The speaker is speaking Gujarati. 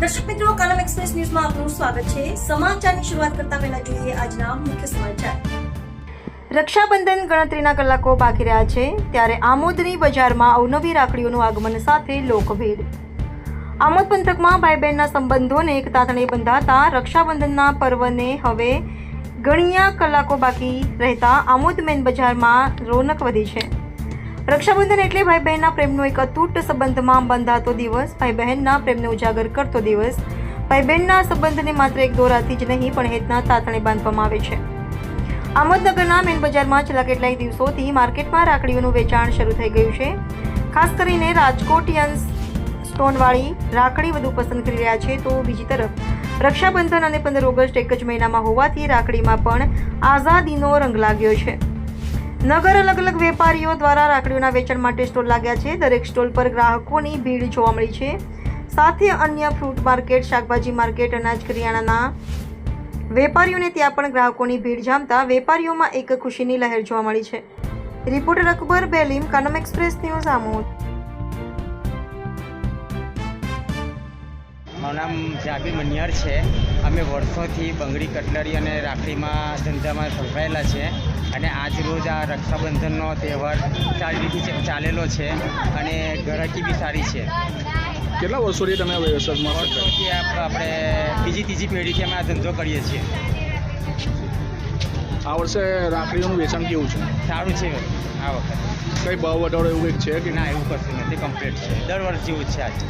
દર્શક મિત્રો, કલમ એક્સપ્રેસ ન્યૂઝમાં આપનું સ્વાગત છે. સમાચારની શરૂઆત કરતા પહેલા જોઈએ આજના મુખ્ય સમાચાર. રક્ષાબંધન ગણતરીના કલાકો બાકી રહ્યા છે, ત્યારે આમોદની બજારમાં અવનવી રાખડીઓનું આગમન સાથે લોકભીડ આમોદ પંથકમાં ભાઈ બહેનના સંબંધોને એક તાતણે બંધાતા રક્ષાબંધનના પર્વને હવે ગણ્યા કલાકો બાકી રહેતા આમોદ મેન બજારમાં રોનક વધી છે. રક્ષાબંધન એટલે ભાઈ બહેનના પ્રેમનો એક અતૂટ સંબંધમાં બંધાતો દિવસ. ભાઈ બહેનના પ્રેમને ઉજાગર કરતો દિવસ. ભાઈ બહેનના સંબંધને માત્ર એક દોરાથી જ નહીં, પણ હેતના તાતણે બાંધવામાં આવે છે. આમોદનગરના મેન બજારમાં છેલ્લા કેટલાય દિવસોથી માર્કેટમાં રાખડીઓનું વેચાણ શરૂ થઈ ગયું છે. ખાસ કરીને રાજકોટિયન્સ સ્ટોનવાળી રાખડી વધુ પસંદ કરી રહ્યા છે તો બીજી તરફ, રક્ષાબંધન અને પંદર ઓગસ્ટ એક જ મહિનામાં હોવાથી રાખડીમાં પણ આઝાદીનો રંગ લાગ્યો છે. નગર અલગ અલગ વેપારીઓ દ્વારા રાખડીઓના વેચાણ માટે સ્ટોલ લાગ્યા છે. દરેક સ્ટોલ પર ગ્રાહકોની ભીડ જોવા મળી છે. સાથે અન્ય ફ્રૂટ માર્કેટ, શાકભાજી માર્કેટ, અનાજ કરિયાણાના વેપારીઓને ત્યાં પણ ગ્રાહકોની ભીડ જામતા વેપારીઓમાં એક ખુશીની લહેર જોવા મળી છે. Reporter Akbar Belim, Kanam express, news Amod. મારું નામ જાબી મનિયાર છે. અમે વર્ષોથી બંગડી કટલરી અને રાખડીમાં ધંધામાં સંકળાયેલા છે. અને આજ રોજ આ રક્ષાબંધનનો તહેવાર સારી રીતે ચાલેલો છે અને ગ્રાહકી બી સારી છે. કેટલા વર્ષોથી તમે આ વ્યવસાયમાં? વર્ષોથી આપ- આપણે બીજી ત્રીજી પેઢીથી અમે આ ધંધો કરીએ છીએ. આ વર્ષે રાખડીઓનું વેચાણ કેવું છે? સારું છે આ વખતે. કંઈ ભાવ વધારો એવું કંઈક છે કે ના એવું કશું નથી કમ્પ્લીટ છે. દર વર્ષ જેવું જ છે આજે.